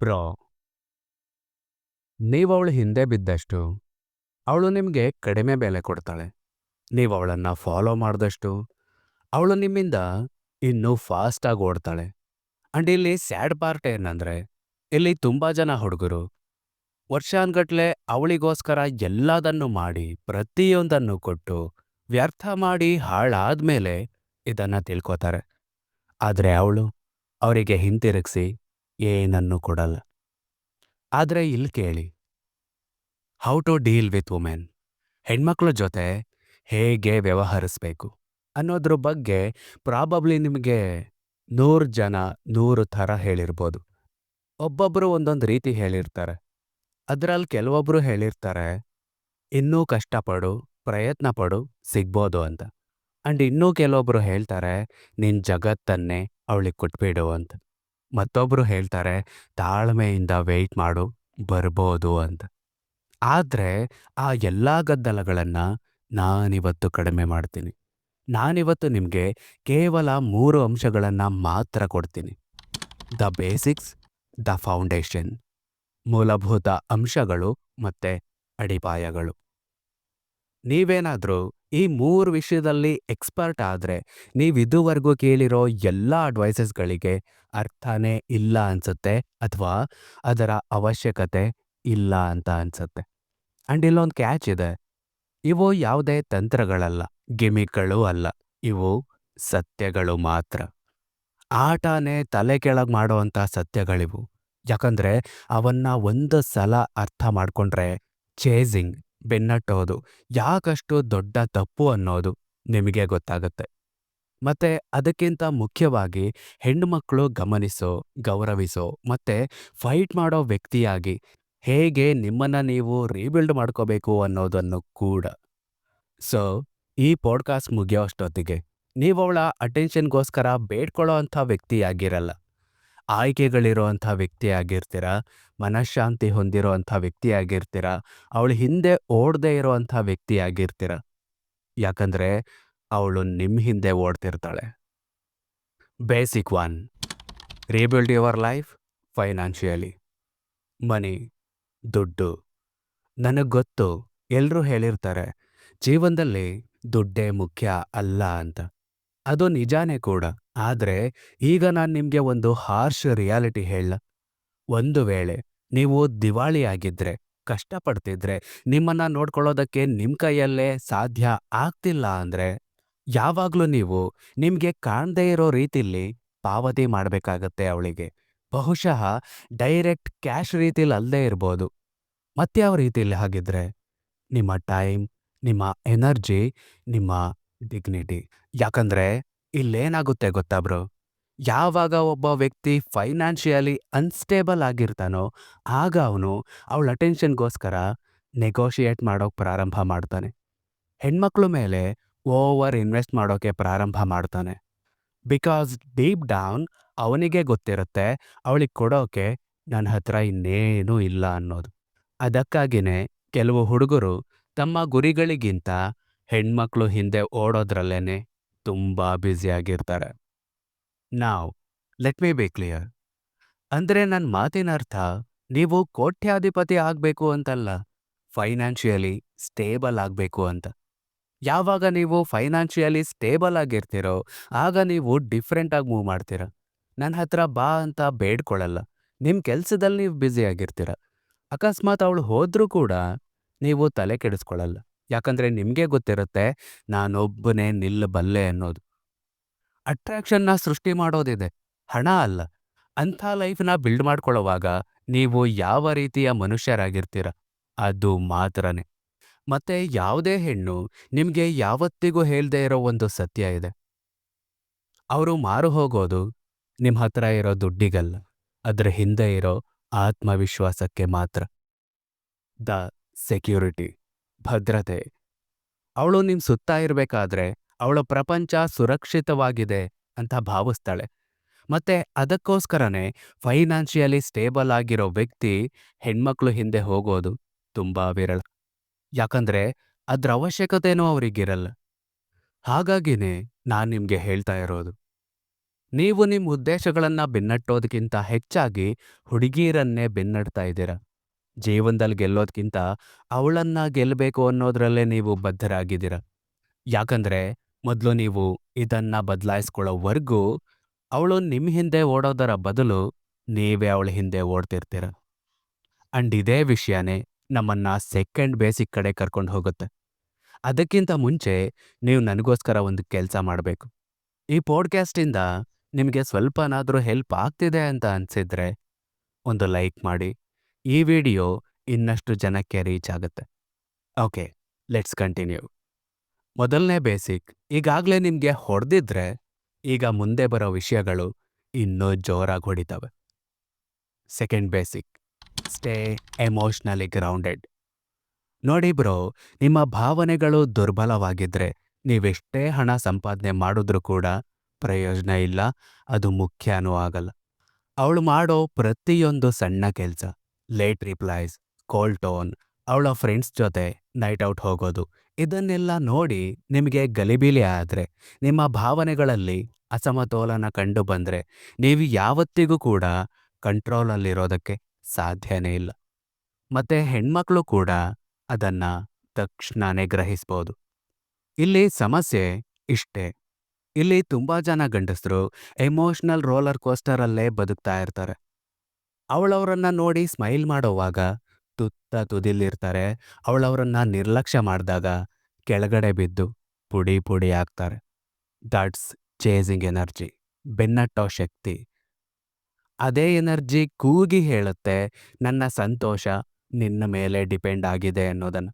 Bro ನೀವು ಅವಳು ಹಿಂದೆ ಬಿದ್ದಷ್ಟು ಅವಳು ನಿಮಗೆ ಕಡಿಮೆ ಬೆಲೆ ಕೊಡ್ತಾಳೆ. ನೀವು ಅವಳನ್ನು ಫಾಲೋ ಮಾಡಿದಷ್ಟು ಅವಳು ನಿಮ್ಮಿಂದ ಇನ್ನೂ ಫಾಸ್ಟಾಗಿ ಓಡ್ತಾಳೆ. ಆ್ಯಂಡ್ ಇಲ್ಲಿ ಸ್ಯಾಡ್ ಪಾರ್ಟ್ ಏನಂದರೆ ಇಲ್ಲಿ ತುಂಬಾ ಜನ ಹುಡುಗರು ವರ್ಷಾನ್ಗಟ್ಲೆ ಅವಳಿಗೋಸ್ಕರ ಎಲ್ಲದನ್ನು ಮಾಡಿ ಪ್ರತಿಯೊಂದನ್ನು ಕೊಟ್ಟು ವ್ಯರ್ಥ ಮಾಡಿ ಹಾಳಾದ್ಮೇಲೆ ಇದನ್ನ ತಿಳ್ಕೊತಾರೆ. ಆದರೆ ಅವಳು ಅವರಿಗೆ ಹಿಂತಿರುಗಿಸಿ ಏನನ್ನು ಕೊಡಲ್ಲ. ಆದರೆ ಇಲ್ಲಿ ಕೇಳಿ. How to deal with women ಹೆಣ್ಮಕ್ಳ ಜೊತೆ ಹೇಗೆ ವ್ಯವಹರಿಸ್ಬೇಕು? ಅನ್ನೋದ್ರ ಬಗ್ಗೆ ಪ್ರಾಬಬ್ಲಿ ನಿಮಗೆ ನೂರು ಜನ, ನೂರು ಥರ ಹೇಳಿರ್ಬೋದು. ಒಬ್ಬೊಬ್ಬರು ಒಂದೊಂದು ರೀತಿ ಹೇಳಿರ್ತಾರೆ. ಅದರಲ್ಲಿ ಕೆಲವೊಬ್ಬರು ಹೇಳಿರ್ತಾರೆ, ಇನ್ನೂ ಕಷ್ಟಪಡು, ಪ್ರಯತ್ನ ಪಡು, ಸಿಗ್ಬೋದು ಅಂತ. ಅಂಡ್ ಇನ್ನೂ ಕೆಲವೊಬ್ಬರು ಹೇಳ್ತಾರೆ, ನಿನ್ ಜಗತ್ತನ್ನೇ ಅವಳಿಗೆ ಕೊಟ್ಬಿಡು ಅಂತ. ಮತ್ತೊಬ್ರು ಹೇಳ್ತಾರೆ, ತಾಳ್ಮೆಯಿಂದ ವೆಯ್ಟ್ ಮಾಡು, ಬರ್ಬೋದು ಅಂತ. ಆದ್ರೆ, ಆ ಎಲ್ಲಾ ಗದ್ದಲಗಳನ್ನು ನಾನಿವತ್ತು ಕಡಿಮೆ ಮಾಡ್ತೀನಿ. ನಾನಿವತ್ತು ನಿಮಗೆ ಕೇವಲ ಮೂರು ಅಂಶಗಳನ್ನು ಮಾತ್ರ ಕೊಡ್ತೀನಿ. The basics, the foundation. ಮೂಲಭೂತ ಅಂಶಗಳು ಮತ್ತೆ ಅಡಿಪಾಯಗಳು. ನೀವೇನಾದ್ರೂ ಈ ಮೂರು ವಿಷಯದಲ್ಲಿ ಎಕ್ಸ್ಪರ್ಟ್ ಆದ್ರೆ ನೀವು ಇದುವರೆಗೂ ಕೇಳಿರೋ ಎಲ್ಲ ಅಡ್ವೈಸಸ್ಗಳಿಗೆ ಅರ್ಥನೇ ಇಲ್ಲ ಅನಿಸುತ್ತೆ ಅಥವಾ ಅದರ ಅವಶ್ಯಕತೆ ಇಲ್ಲ ಅಂತ ಅನಿಸುತ್ತೆ. ಅಂಡ್ ಇಲ್ಲೊಂದು ಕ್ಯಾಚ್ ಇದೆ. ಇವು ಯಾವುದೇ ತಂತ್ರಗಳಲ್ಲ, ಗಿಮಿಕ್ಗಳು ಅಲ್ಲ, ಇವು ಸತ್ಯಗಳು ಮಾತ್ರ. ಆಟನೇ ತಲೆ ಕೆಳಗೆ ಮಾಡೋವಂಥ ಸತ್ಯಗಳಿವು. ಯಾಕಂದ್ರೆ ಅವನ್ನ ಒಂದು ಸಲ ಅರ್ಥ ಮಾಡ್ಕೊಂಡ್ರೆ ಚೇಸಿಂಗ್ ಬೆನ್ನಟ್ಟೋದು. ಯಾಕಷ್ಟು ದೊಡ್ಡ ತಪ್ಪು ಅನ್ನೋದು ನಿಮಗೆ ಗೊತ್ತಾಗುತ್ತೆ. ಮತ್ತೆ ಅದಕ್ಕಿಂತ ಮುಖ್ಯವಾಗಿ ಹೆಣ್ಣುಮಕ್ಕಳು ಗಮನಿಸೋ, ಗೌರವಿಸೋ, ಮತ್ತೆ ಫೈಟ್ ಮಾಡೋ ವ್ಯಕ್ತಿಯಾಗಿ ಹೇಗೆ ನಿಮ್ಮನ್ನ ನೀವು ರೀಬಿಲ್ಡ್ ಮಾಡ್ಕೋಬೇಕು ಅನ್ನೋದನ್ನು ಕೂಡ. ಸೊ, ಈ ಪಾಡ್ಕಾಸ್ಟ್ ಮುಗಿಯೋ ಅಷ್ಟೊತ್ತಿಗೆ, ನೀವು ಅವಳ ಅಟೆನ್ಷನ್ಗೋಸ್ಕರ ಬೇಡ್ಕೊಳ್ಳೋ ಅಂಥ ವ್ಯಕ್ತಿಯಾಗಿರಲ್ಲ. ಆಯ್ಕೆಗಳಿರೋ ಅಂಥ ವ್ಯಕ್ತಿಯಾಗಿರ್ತೀರ ಮನಃಶಾಂತಿ ಹೊಂದಿರುವಂಥ ವ್ಯಕ್ತಿಯಾಗಿರ್ತೀರ ಅವಳು ಹಿಂದೆ ಓಡದೇ ಇರುವಂಥ ವ್ಯಕ್ತಿ ವ್ಯಕ್ತಿಯಾಗಿರ್ತೀರ ಯಾಕಂದ್ರೆ ಅವಳು ನಿಮ್ಮ ಹಿಂದೆ ಓಡ್ತಿರ್ತಾಳೆ. Basic one. Rebuild your life financially. Money, ದುಡ್ಡು. ನನಗೆ ಗೊತ್ತು ಎಲ್ಲರೂ ಹೇಳಿರ್ತಾರೆ, ಜೀವನದಲ್ಲಿ ದುಡ್ಡೇ ಮುಖ್ಯ ಅಲ್ಲ ಅಂತ. ಅದು ನಿಜಾನೇ ಕೂಡ. ಆದ್ರೆ ಈಗ ನಾನು ನಿಮಗೆ ಒಂದು ಹಾರ್ಷ್ ರಿಯಾಲಿಟಿ ಹೇಳ. ಒಂದು ವೇಳೆ ನೀವು ದಿವಾಳಿ ಆಗಿದ್ರೆ, ಕಷ್ಟಪಡ್ತಿದ್ರೆ, ನಿಮ್ಮನ್ನ ನೋಡ್ಕೊಳ್ಳೋದಕ್ಕೆ ನಿಮ್ಮ ಕೈಯಲ್ಲೇ ಸಾಧ್ಯ ಆಗ್ತಿಲ್ಲ ಅಂದ್ರೆ, ಯಾವಾಗ್ಲೂ ನೀವು ನಿಮ್ಗೆ ಕಾಣದೇ ಇರೋ ರೀತಿಲಿ ಪಾವತಿ ಮಾಡಬೇಕಾಗತ್ತೆ ಅವಳಿಗೆ. ಬಹುಶಃ ಡೈರೆಕ್ಟ್ ಕ್ಯಾಶ್ ರೀತಿಲಿ ಅಲ್ಲದೆ ಇರ್ಬೋದು. ಮತ್ಯಾವ ರೀತಿಲಿ ಹಾಗಿದ್ರೆ? ನಿಮ್ಮ ಟೈಮ್, ನಿಮ್ಮ ಎನರ್ಜಿ, ನಿಮ್ಮ ಡಿಗ್ನಿಟಿ. ಯಾಕಂದ್ರೆ ಇಲ್ಲೇನಾಗುತ್ತೆ ಗೊತ್ತಾ ಬ್ರೋ? ಯಾವಾಗ ಒಬ್ಬ ವ್ಯಕ್ತಿ ಫೈನಾನ್ಷಿಯಲಿ ಅನ್ಸ್ಟೇಬಲ್ ಆಗಿರ್ತಾನೋ, ಆಗ ಅವನು ಅವಳ ಅಟೆನ್ಷನ್ಗೋಸ್ಕರ ನೆಗೋಷಿಯೇಟ್ ಮಾಡೋಕೆ ಪ್ರಾರಂಭ ಮಾಡ್ತಾನೆ. ಹೆಣ್ಮಕ್ಳು ಮೇಲೆ ಓವರ್ ಇನ್ವೆಸ್ಟ್ ಮಾಡೋಕೆ ಪ್ರಾರಂಭ ಮಾಡ್ತಾನೆ. ಬಿಕಾಸ್ ಡೀಪ್ ಡೌನ್ ಅವನಿಗೆ ಗೊತ್ತಿರುತ್ತೆ, ಅವಳಿಗೆ ಕೊಡೋಕೆ ನನ್ನ ಹತ್ರ ಇನ್ನೇನೂ ಇಲ್ಲ ಅನ್ನೋದು. ಅದಕ್ಕಾಗಿನೇ ಕೆಲವು ಹುಡುಗರು ತಮ್ಮ ಗುರಿಗಳಿಗಿಂತ ಹೆಣ್ಮಕ್ಳು ಹಿಂದೆ ಓಡೋದ್ರಲ್ಲೇನೆ ತುಂಬಾ ಬ್ಯುಸಿಯಾಗಿರ್ತಾರೆ ನಾವು ಲೆಟ್ ಮಿ ಬಿ ಕ್ಲಿಯರ್ ಅಂದ್ರೆ ನನ್ನ ಮಾತಿನ ಅರ್ಥ, ನೀವು ಕೋಟ್ಯಾಧಿಪತಿ ಆಗಬೇಕು ಅಂತಲ್ಲ ಫೈನಾನ್ಷಿಯಲಿ ಸ್ಟೇಬಲ್ ಆಗಬೇಕು ಅಂತ. ಯಾವಾಗ ನೀವು ಫೈನಾನ್ಷಿಯಲಿ ಸ್ಟೇಬಲ್ ಆಗಿರ್ತೀರೋ, ಆಗ ನೀವು ಡಿಫ್ರೆಂಟಾಗಿ ಮೂವ್ ಮಾಡ್ತೀರ. ನನ್ನ ಹತ್ರ ಬಾ ಅಂತ ಬೇಡ್ಕೊಳ್ಳಲ್ಲ ನಿಮ್ಮ ಕೆಲಸದಲ್ಲಿ ನೀವು ಬ್ಯುಸಿ ಆಗಿರ್ತೀರ. ಅಕಸ್ಮಾತ್ ಅವಳು ಹೋದ್ರೂ ಕೂಡ, ನೀವು ತಲೆ ಕೆಡಿಸ್ಕೊಳ್ಳಲ್ಲ ಯಾಕಂದ್ರೆ ನಿಮಗೆ ಗೊತ್ತಿರುತ್ತೆ, ನಾನೊಬ್ಬನೇ ನಿಲ್ಲಬಲ್ಲೆ ಅನ್ನೋದು. ಅಟ್ರಾಕ್ಷನ್ನ ಸೃಷ್ಟಿ ಮಾಡೋದಿದೆ. ಹಣ ಅಲ್ಲ. ಅಂಥ ಲೈಫ್ನ ಬಿಲ್ಡ್ ಮಾಡ್ಕೊಳ್ಳೋವಾಗ ನೀವು ಯಾವ ರೀತಿಯ ಮನುಷ್ಯರಾಗಿರ್ತೀರ? ಅದು ಮಾತ್ರನೇ. ಮತ್ತೆ ಯಾವುದೇ ಹೆಣ್ಣು ನಿಮಗೆ ಯಾವತ್ತಿಗೂ ಹೇಳದೇ ಇರೋ ಒಂದು ಸತ್ಯ ಇದೆ. ಅವರು ಮಾರು ಹೋಗೋದು ನಿಮ್ಮ ಹತ್ರ ಇರೋ ದುಡ್ಡಿಗಲ್ಲ. ಅದರ ಹಿಂದೆ ಇರೋ ಆತ್ಮವಿಶ್ವಾಸಕ್ಕೆ ಮಾತ್ರ. The security. ಭದ್ರತೆ. ಅವಳು ನಿಮ್ ಸುತ್ತ ಇರಬೇಕಾದ್ರೆ ಅವಳ ಪ್ರಪಂಚ ಸುರಕ್ಷಿತವಾಗಿದೆ ಅಂತ ಭಾವಿಸ್ತಾಳೆ. ಮತ್ತೆ ಅದಕ್ಕೋಸ್ಕರನೇ ಫೈನಾನ್ಷಿಯಲಿ ಸ್ಟೇಬಲ್ ಆಗಿರೋ ವ್ಯಕ್ತಿ ಹೆಣ್ಮಕ್ಳು ಹಿಂದೆ ಹೋಗೋದು ತುಂಬಾ ವಿರಳ. ಯಾಕಂದ್ರೆ ಅದ್ರ ಅವಶ್ಯಕತೆನೂ ಅವರಿಗಿರಲ್ಲ. ಹಾಗಾಗಿನೇ ನಾನು ನಿಮಗೆ ಹೇಳ್ತಾ ಇರೋದು. ನೀವು ನಿಮ್ಮ ಉದ್ದೇಶಗಳನ್ನ ಬೆನ್ನಟ್ಟೋದಕ್ಕಿಂತ ಹೆಚ್ಚಾಗಿ ಹುಡುಗಿಯರನ್ನೇ ಬೆನ್ನಡ್ತಾ ಇದ್ದೀರ. ಜೀವನದಲ್ಲಿ ಗೆಲ್ಲೋದ್ಕಿಂತ ಅವಳನ್ನ ಗೆಲ್ಲಬೇಕು ಅನ್ನೋದ್ರಲ್ಲೇ ನೀವು ಬದ್ಧರಾಗಿದ್ದೀರ? ಯಾಕಂದ್ರೆ ಮೊದಲು ನೀವು ಇದನ್ನ ಬದಲಾಯಿಸ್ಕೊಳ್ಳೋವರೆಗೂ ಅವಳು ನಿಮ್ಮ ಹಿಂದೆ ಓಡೋದರ ಬದಲು ನೀವೇ ಅವಳ ಹಿಂದೆ ಓಡ್ತಿರ್ತೀರ? ಅಂಡ್ ಇದೇ ವಿಷಯನೇ ನಮ್ಮನ್ನ ಸೆಕೆಂಡ್ ಬೇಸಿಕ್ ಕಡೆ ಕರ್ಕೊಂಡು ಹೋಗುತ್ತೆ. ಅದಕ್ಕಿಂತ ಮುಂಚೆ ನೀವು ನನಗೋಸ್ಕರ ಒಂದು ಕೆಲಸ ಮಾಡಬೇಕು. ಈ ಪಾಡ್ಕ್ಯಾಸ್ಟಿಂದ ನಿಮಗೆ ಸ್ವಲ್ಪನಾದರೂ ಹೆಲ್ಪ್ ಆಗ್ತಿದೆ ಅಂತ ಅನ್ಸಿದ್ರೆ ಒಂದು ಲೈಕ್ ಮಾಡಿ ಈ ವಿಡಿಯೋ ಇನ್ನಷ್ಟು ಜನಕ್ಕೆ ರೀಚ್ ಆಗುತ್ತೆ. Okay, let's continue. ಮೊದಲನೇ ಬೇಸಿಕ್, ಈಗಾಗಲೇ ನಿಮಗೆ ಹೊಡೆದಿದ್ರೆ, ಈಗ ಮುಂದೆ ಬರೋ ವಿಷಯಗಳು ಇನ್ನೂ ಜೋರಾಗಿ ಹೊಡಿತವೆ. Second basic, stay emotionally grounded. ನೋಡಿ ಬ್ರೋ, ನಿಮ್ಮ ಭಾವನೆಗಳು ದುರ್ಬಲವಾಗಿದ್ರೆ ನೀವೆಷ್ಟೇ ಹಣ ಸಂಪಾದನೆ ಮಾಡಿದ್ರೂ ಕೂಡ ಪ್ರಯೋಜನ ಇಲ್ಲ, ಅದು ಮುಖ್ಯನೂ ಆಗಲ್ಲ. ಅವಳು ಮಾಡೋ ಪ್ರತಿಯೊಂದು ಸಣ್ಣ ಕೆಲಸ. ಲೇಟ್ ರಿಪ್ಲೈಸ್ ಕೋಲ್ ಟೋನ್ ಅವಳ ಫ್ರೆಂಡ್ಸ್ ಜೊತೆ ನೈಟ್ ಔಟ್ ಹೋಗೋದು, ಇದನ್ನೆಲ್ಲ ನೋಡಿ ನಿಮಗೆ ಗಲಿಬಿಲಿ ಆದರೆ, ನಿಮ್ಮ ಭಾವನೆಗಳಲ್ಲಿ ಅಸಮತೋಲನ ಕಂಡು ಬಂದರೆ ನೀವು ಯಾವತ್ತಿಗೂ ಕೂಡ ಕಂಟ್ರೋಲಲ್ಲಿರೋದಕ್ಕೆ ಸಾಧ್ಯನೇ ಇಲ್ಲ. ಮತ್ತೆ ಹೆಣ್ಮಕ್ಳು ಕೂಡ ಅದನ್ನ ತಕ್ಷಣನೇ ಗ್ರಹಿಸ್ಬೋದು. ಇಲ್ಲಿ ಸಮಸ್ಯೆ ಇಷ್ಟೇ. ಇಲ್ಲಿ ತುಂಬಾ ಜನ ಗಂಡಸರು ಎಮೋಷನಲ್ ರೋಲರ್ ಕೋಸ್ಟರಲ್ಲೇ ಬದುಕ್ತಾ ಇರ್ತಾರೆ. ಅವಳವರನ್ನ ನೋಡಿ ಸ್ಮೈಲ್ ಮಾಡೋವಾಗ ತುತ್ತ ತುದಿಲಿರ್ತಾರೆ. ಅವಳವರನ್ನ ನಿರ್ಲಕ್ಷ್ಯ ಮಾಡಿದಾಗ ಕೆಳಗಡೆ ಬಿದ್ದು ಪುಡಿ ಪುಡಿ ಆಗ್ತಾರೆ. ದಟ್ಸ್ ಚೇಸಿಂಗ್ ಎನರ್ಜಿ ಬೆನ್ನಟ್ಟೋ ಶಕ್ತಿ. ಅದೇ ಎನರ್ಜಿ ಕೂಗಿ ಹೇಳುತ್ತೆ, ನನ್ನ ಸಂತೋಷ ನಿನ್ನ ಮೇಲೆ ಡಿಪೆಂಡ್ ಆಗಿದೆ ಅನ್ನೋದನ್ನು.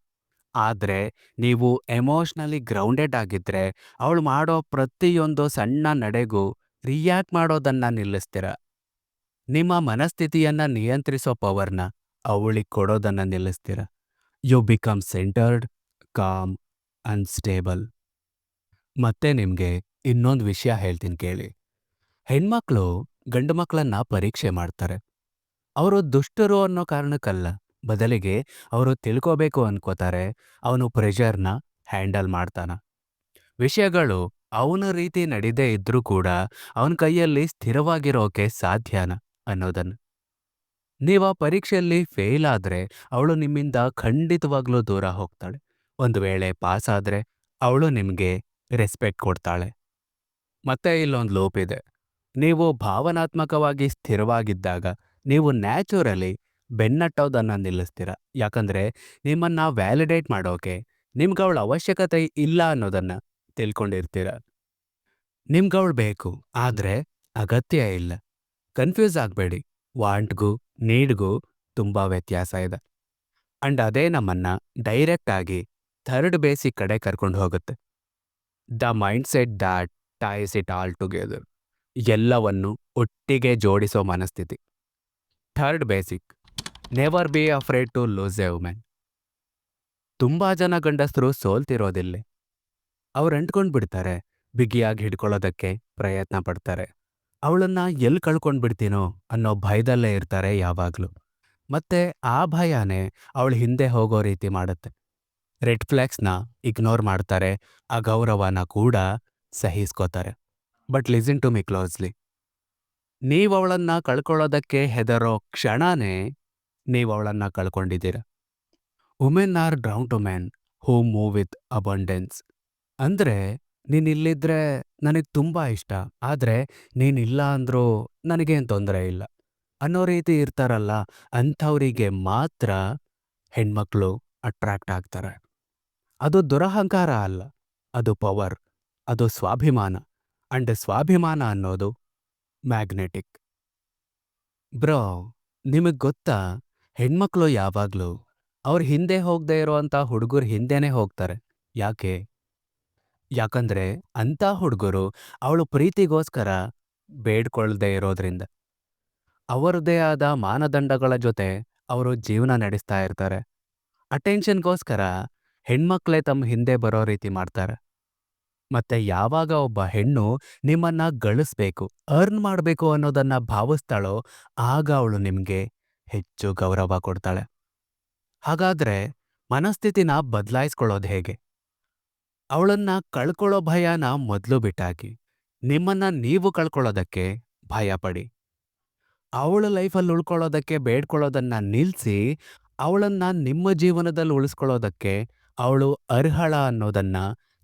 ಆದರೆ ನೀವು ಎಮೋಷ್ನಲಿ ಗ್ರೌಂಡೆಡ್ ಆಗಿದ್ರೆ ಅವಳು ಮಾಡೋ ಪ್ರತಿಯೊಂದು ಸಣ್ಣ ನಡೆಗೂ ರಿಯಾಕ್ಟ್ ಮಾಡೋದನ್ನ ನಿಲ್ಲಿಸ್ತೀರ. ನಿಮ್ಮ ಮನಸ್ಥಿತಿಯನ್ನ ನಿಯಂತ್ರಿಸೋ ಪವರ್ನ ಅವಳಿಗೆ ಕೊಡೋದನ್ನ ನಿಲ್ಲಿಸ್ತೀರ. You become centred calm unstable ಮತ್ತೆ ನಿಮಗೆ ಇನ್ನೊಂದು ವಿಷಯ ಹೇಳ್ತೀನಿ ಕೇಳಿ. ಹೆಣ್ಮಕ್ಳು ಗಂಡು ಮಕ್ಕಳನ್ನ ಪರೀಕ್ಷೆ ಮಾಡ್ತಾರೆ. ಅವರು ದುಷ್ಟರು ಅನ್ನೋ ಕಾರಣಕ್ಕಲ್ಲ. ಬದಲಿಗೆ ಅವರು ತಿಳ್ಕೋಬೇಕು ಅನ್ಕೋತಾರೆ. ಅವನು ಪ್ರೆಷರ್ನ ಹ್ಯಾಂಡಲ್ ಮಾಡ್ತಾನ. ವಿಷಯಗಳು ಅವನ ರೀತಿ ನಡೀದೇ ಇದ್ರೂ ಕೂಡ ಅವನ ಕೈಯಲ್ಲಿ ಸ್ಥಿರವಾಗಿರೋಕೆ ಸಾಧ್ಯನ? ಅನ್ನೋದನ್ನು. ನೀವು ಆ ಪರೀಕ್ಷೆಯಲ್ಲಿ ಫೇಲ್ ಆದ್ರೆ ಅವಳು ನಿಮ್ಮಿಂದ ಖಂಡಿತವಾಗ್ಲೂ ದೂರ ಹೋಗ್ತಾಳೆ. ಒಂದು ವೇಳೆ ಪಾಸ್ ಆದರೆ ಅವಳು ನಿಮಗೆ ರೆಸ್ಪೆಕ್ಟ್ ಕೊಡ್ತಾಳೆ. ಮತ್ತೆ ಇಲ್ಲೊಂದು ಲೋಪ್ ಇದೆ. ನೀವು ಭಾವನಾತ್ಮಕವಾಗಿ ಸ್ಥಿರವಾಗಿದ್ದಾಗ ನೀವು ನ್ಯಾಚುರಲಿ ಬೆನ್ನಟ್ಟೋದನ್ನು ನಿಲ್ಲಿಸ್ತೀರ. ಯಾಕಂದ್ರೆ ನಿಮ್ಮನ್ನ ವ್ಯಾಲಿಡೇಟ್ ಮಾಡೋಕೆ ನಿಮ್ಗೆ ಅವಶ್ಯಕತೆ ಇಲ್ಲ ಅನ್ನೋದನ್ನ ತಿಳ್ಕೊಂಡಿರ್ತೀರ. ನಿಮ್ಗೆ ಅವಳು ಬೇಕು, ಆದ್ರೆ ಅಗತ್ಯ ಇಲ್ಲ. ಕನ್ಫ್ಯೂಸ್ ಆಗಬೇಡಿ. ವಾಂಟ್ಗೂ ನೀಡ್ಗೂ ತುಂಬಾ ವ್ಯತ್ಯಾಸ ಇದೆ. ಅಂಡ್ ಅದೇ ನಮ್ಮನ್ನ ಡೈರೆಕ್ಟ್ ಆಗಿ ಥರ್ಡ್ ಬೇಸಿಕ್ ಕಡೆ ಕರ್ಕೊಂಡು ಹೋಗುತ್ತೆ. The mindset that ties it all together ಎಲ್ಲವನ್ನು ಒಟ್ಟಿಗೆ ಜೋಡಿಸೋ ಮನಸ್ಥಿತಿ. Third basic never be afraid to lose a women ತುಂಬಾ ಜನ ಗಂಡಸರು ಸೋಲ್ತಿರೋದಿಲ್ಲ. ಅವ್ರು ಅಂಟ್ಕೊಂಡು ಬಿಡ್ತಾರೆ ಬಿಗಿಯಾಗಿ ಹಿಡ್ಕೊಳ್ಳೋದಕ್ಕೆ ಪ್ರಯತ್ನ ಪಡ್ತಾರೆ. ಅವಳನ್ನ ಎಲ್ಲಿ ಕಳ್ಕೊಂಡ್ಬಿಡ್ತೀನೋ ಅನ್ನೋ ಭಯದಲ್ಲೇ ಇರ್ತಾರೆ ಯಾವಾಗಲೂ. ಮತ್ತೆ ಆ ಭಯನೇ ಅವಳು ಹಿಂದೆ ಹೋಗೋ ರೀತಿ ಮಾಡುತ್ತೆ. ರೆಡ್ ಫ್ಲ್ಯಾಗ್ಸ್ನ ಇಗ್ನೋರ್ ಮಾಡ್ತಾರೆ, ಆ ಗೌರವನ ಕೂಡ ಸಹಿಸ್ಕೋತಾರೆ. But listen to me closely. ನೀವು ಅವಳನ್ನ ಕಳ್ಕೊಳ್ಳೋದಕ್ಕೆ ಹೆದರೋ ಕ್ಷಣನೇ ನೀವು ಅವಳನ್ನ ಕಳ್ಕೊಂಡಿದ್ದೀರ. Women are drawn to man who move with abundance. ಅಂದ್ರೆ ನೀನ್ ಇಲ್ಲಿದ್ರೆ ನನಗೆ ತುಂಬಾ ಇಷ್ಟ. ಆದ್ರೆ ನೀನಿಲ್ಲ ಅಂದ್ರೂ ನನಗೇನ್ ತೊಂದರೆ ಇಲ್ಲ. ಅನ್ನೋ ರೀತಿ ಇರ್ತಾರಲ್ಲ, ಅಂಥವರಿಗೆ ಮಾತ್ರ ಹೆಣ್ಮಕ್ಳು ಅಟ್ರಾಕ್ಟ್ ಆಗ್ತಾರೆ. ಅದು ದುರಹಂಕಾರ ಅಲ್ಲ, ಅದು ಪವರ್, ಅದು ಸ್ವಾಭಿಮಾನ. ಅಂಡ್ ಸ್ವಾಭಿಮಾನ ಅನ್ನೋದು ಮ್ಯಾಗ್ನೆಟಿಕ್. ಬ್ರೋ, ನಿಮಗೆ ಗೊತ್ತಾ? ಹೆಣ್ಮಕ್ಳು ಯಾವಾಗ್ಲೂ ಅವ್ರ ಹಿಂದೆ ಹೋಗದೆ ಇರೋಂಥ ಹುಡುಗರು ಹಿಂದೆನೇ ಹೋಗ್ತಾರೆ. ಯಾಕೆ? ಯಾಕಂದ್ರೆ ಅಂಥ ಹುಡುಗರು ಅವಳು ಪ್ರೀತಿಗೋಸ್ಕರ ಬೇಡ್ಕೊಳ್ಳದೆ ಇರೋದ್ರಿಂದ. ಅವರದೇ ಆದ ಮಾನದಂಡಗಳ ಜೊತೆ ಅವರು ಜೀವನ ನಡೆಸ್ತಾ ಇರ್ತಾರೆ. ಅಟೆನ್ಷನ್ಗೋಸ್ಕರ ಹೆಣ್ಮಕ್ಳೇ ತಮ್ಮ ಹಿಂದೆ ಬರೋ ರೀತಿ ಮಾಡ್ತಾರೆ. ಮತ್ತೆ ಯಾವಾಗ ಒಬ್ಬ ಹೆಣ್ಣು ನಿಮ್ಮನ್ನ ಗಳಿಸ್ಬೇಕು, ಅರ್ನ್ ಮಾಡಬೇಕು ಅನ್ನೋದನ್ನ ಭಾವಿಸ್ತಾಳೋ ಆಗ ಅವಳು ನಿಮಗೆ ಹೆಚ್ಚು ಗೌರವ ಕೊಡ್ತಾಳೆ. ಹಾಗಾದ್ರೆ ಮನಸ್ಥಿತಿನ ಬದಲಾಯಿಸ್ಕೊಳ್ಳೋದು ಹೇಗೆ? ಅವಳನ್ನ ಕಳ್ಕೊಳ್ಳೋ ಭಯನ ಮೊದಲು ಬಿಟ್ಟಾಕಿ. ನಿಮ್ಮನ್ನ ನೀವು ಕಳ್ಕೊಳ್ಳೋದಕ್ಕೆ ಭಯಪಡಿ ಅವಳ ಲೈಫಲ್ಲಿ ಉಳ್ಕೊಳ್ಳೋದಕ್ಕೆ, ಬೇಡ್ಕೊಳ್ಳೋದನ್ನ ನಿಲ್ಲಿಸಿ ಅವಳನ್ನ ನಿಮ್ಮ ಜೀವನದಲ್ಲಿ ಉಳಿಸ್ಕೊಳ್ಳೋದಕ್ಕೆ ಅವಳು ಅರ್ಹಳ ಅನ್ನೋದನ್ನ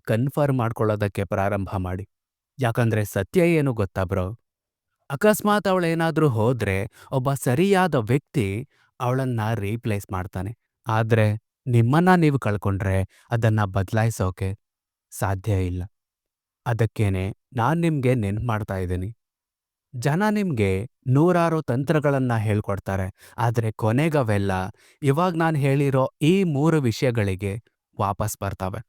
ಕನ್ಫರ್ಮ್ ಮಾಡ್ಕೊಳ್ಳೋದಕ್ಕೆ ಪ್ರಾರಂಭ ಮಾಡಿ. ಯಾಕಂದ್ರೆ ಸತ್ಯ ಏನು ಗೊತ್ತಾ ಬ್ರೋ? ಅಕಸ್ಮಾತ್ ಅವಳೇನಾದರೂ ಹೋದ್ರೆ ಒಬ್ಬ ಸರಿಯಾದ ವ್ಯಕ್ತಿ ಅವಳನ್ನ ರೀಪ್ಲೇಸ್ ಮಾಡ್ತಾನೆ. ಆದ್ರೆ ನಿಮ್ಮನ್ನ ನೀವು ಕಳ್ಕೊಂಡ್ರೆ ಅದನ್ನ ಬದಲಾಯಿಸೋಕೆ ಸಾಧ್ಯ ಇಲ್ಲ. ಅದಕ್ಕೇನೆ ನಾನು ನಿಮಗೆ ನೆನ್ಪು ಮಾಡ್ತಾ ಇದ್ದೀನಿ. ಜನ ನಿಮಗೆ ನೂರಾರು ತಂತ್ರಗಳನ್ನು ಹೇಳ್ಕೊಡ್ತಾರೆ. ಆದರೆ ಕೊನೆಗವೆಲ್ಲ ಇವಾಗ ನಾನು ಹೇಳಿರೋ ಈ ಮೂರು ವಿಷಯಗಳಿಗೆ ವಾಪಸ್ ಬರ್ತವೆ.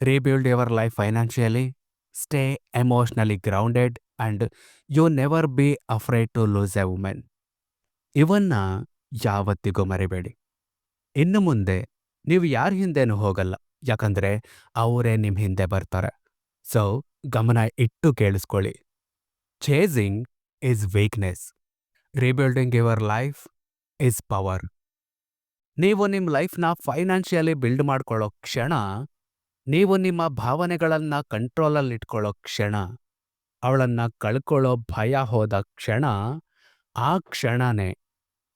Rebuild your life financially, stay emotionally grounded and you never be afraid to lose a women. ಇವನ್ನ ಯಾವತ್ತಿಗೂ ಮರಿಬೇಡಿ. ಇನ್ನು ಮುಂದೆ ನೀವು ಯಾರ ಹಿಂದೆನೂ ಹೋಗಲ್ಲ. ಯಾಕಂದ್ರೆ ಅವರೇ ನಿಮ್ಮ ಹಿಂದೆ ಬರ್ತಾರೆ. ಸೊ ಗಮನ ಇಟ್ಟು ಕೇಳಿಸ್ಕೊಳ್ಳಿ. Chasing is weakness rebuilding your life is power ನೀವು ನಿಮ್ಮ ಲೈಫ್ನ ಫೈನಾನ್ಷಿಯಲಿ ಬಿಲ್ಡ್ ಮಾಡ್ಕೊಳ್ಳೋ ಕ್ಷಣ, ನೀವು ನಿಮ್ಮ ಭಾವನೆಗಳನ್ನ ಕಂಟ್ರೋಲಲ್ಲಿ ಇಟ್ಕೊಳ್ಳೋ ಕ್ಷಣ, ಅವಳನ್ನು ಕಳ್ಕೊಳ್ಳೋ ಭಯ ಹೋದ ಕ್ಷಣ, ಆ ಕ್ಷಣನೇ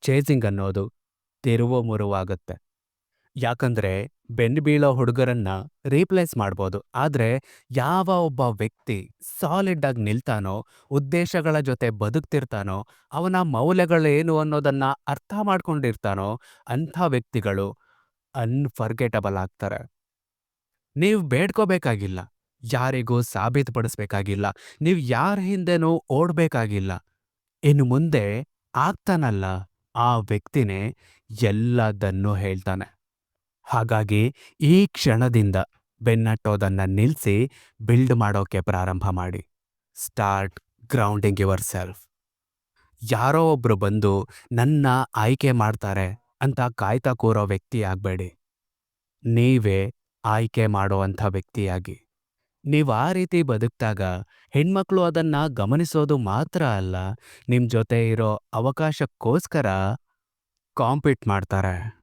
ಚೇಸಿಂಗ್ ಅನ್ನೋದು ತಿರುವು ಮುರುವಾಗುತ್ತೆ. ಯಾಕಂದ್ರೆ ಬೆನ್ನು ಬೀಳೋ ಹುಡುಗರನ್ನ ರೀಪ್ಲೇಸ್ ಮಾಡ್ಬೋದು. ಆದರೆ ಯಾವ ಒಬ್ಬ ವ್ಯಕ್ತಿ ಸಾಲಿಡ್ ನಿಲ್ತಾನೋ, ಉದ್ದೇಶಗಳ ಜೊತೆ ಬದುಕ್ತಿರ್ತಾನೋ, ಅವನ ಮೌಲ್ಯಗಳೇನು ಅನ್ನೋದನ್ನ ಅರ್ಥ ಮಾಡ್ಕೊಂಡಿರ್ತಾನೋ, ಅಂಥ ವ್ಯಕ್ತಿಗಳು ಅನ್ಫರ್ಗೆಟಬಲ್ ಆಗ್ತಾರೆ. ನೀವು ಬೇಡ್ಕೋಬೇಕಾಗಿಲ್ಲ. ಯಾರಿಗೂ ಸಾಬೀತುಪಡಿಸ್ಬೇಕಾಗಿಲ್ಲ. ನೀವು ಯಾರ ಹಿಂದೆನೂ ಓಡಬೇಕಾಗಿಲ್ಲ. ಇನ್ನು ಮುಂದೆ ಆಗ್ತಾನಲ್ಲ ಆ ವ್ಯಕ್ತಿನೇ ಎಲ್ಲದನ್ನೂ ಹೇಳ್ತಾನೆ. ಹಾಗಾಗಿ ಈ ಕ್ಷಣದಿಂದ ಬೆನ್ನಟ್ಟೋದನ್ನು ನಿಲ್ಲಿಸಿ ಬಿಲ್ಡ್ ಮಾಡೋಕೆ ಪ್ರಾರಂಭ ಮಾಡಿ. Start grounding yourself. ಯಾರೋ ಒಬ್ರು ಬಂದು ನನ್ನ ಆಯ್ಕೆ ಮಾಡ್ತಾರೆ ಅಂತ ಕಾಯ್ತಾ ಕೂರೋ ವ್ಯಕ್ತಿ ಆಗಬೇಡಿ. ನೀವೇ ಆಯ್ಕೆ ಮಾಡೋವಂಥ ವ್ಯಕ್ತಿಯಾಗಿ. ನೀವು ಆ ರೀತಿ ಬದುಕಿದಾಗ ಹೆಣ್ಮಕ್ಳು ಅದನ್ನ ಗಮನಿಸೋದು ಮಾತ್ರ ಅಲ್ಲ ನಿಮ್ಮ ಜೊತೆ ಇರೋ ಅವಕಾಶಕ್ಕೋಸ್ಕರ ಕಾಂಪೀಟ್ ಮಾಡ್ತಾರೆ.